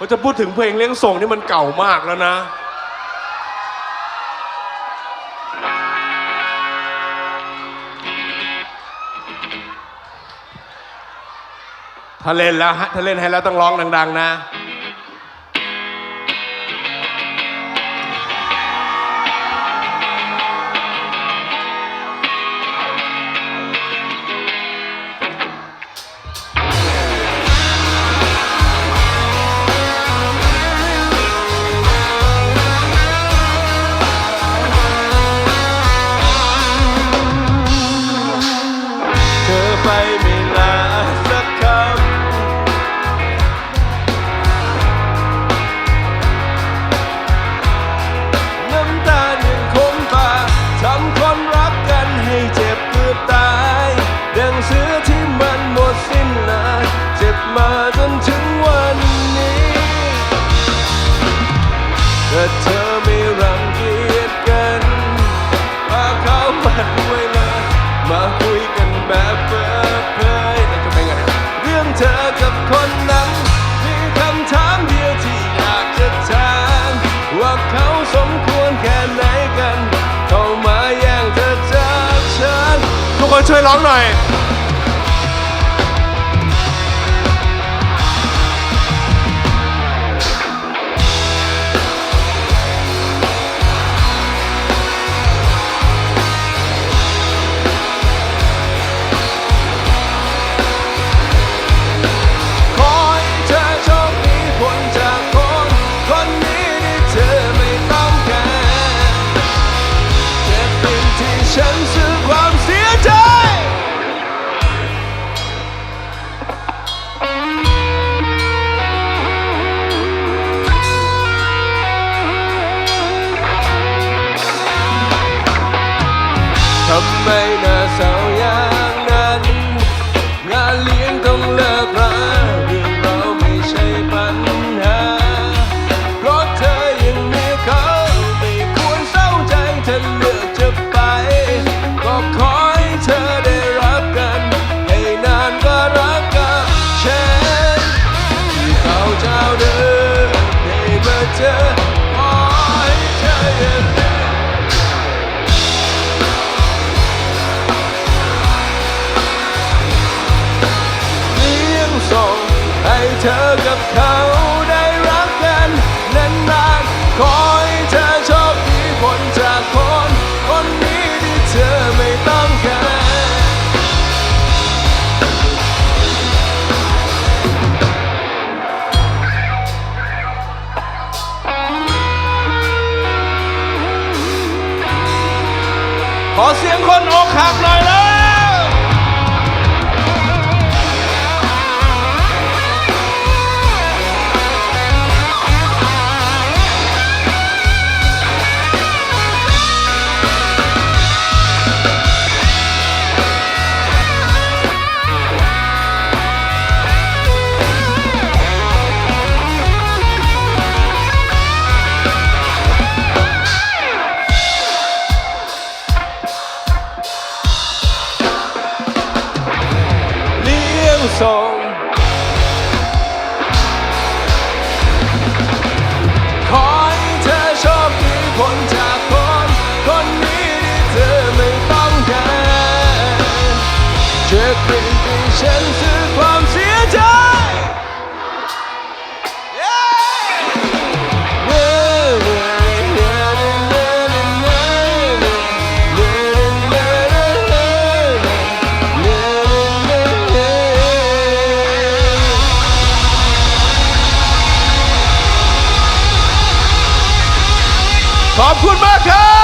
เราจะพูดถึงเพลงเลี้ยงส่งนี่มันเก่ามากแล้วนะถ้าเล่นแล้วฮะถ้าเล่นให้แล้วต้องร้องดัง ๆ นะ ถ้าเธอไม่รังเกียจกันพาเขามาด้วยเลยมาคุยกันแบบเปิดเผยแล้วจะเป็นไงเรื่องเธอกับคนนั้นมีคำถามเดียวที่อยากจะถามว่าเขาสมควรแค่ไหนกัน เขามาแย่งเธอจากฉัน ทุกคนช่วยร้องหน่อย ทำ ขอเสียงคนอกหักหน่อยเลย ลี้ย ขอบคุณมากครับ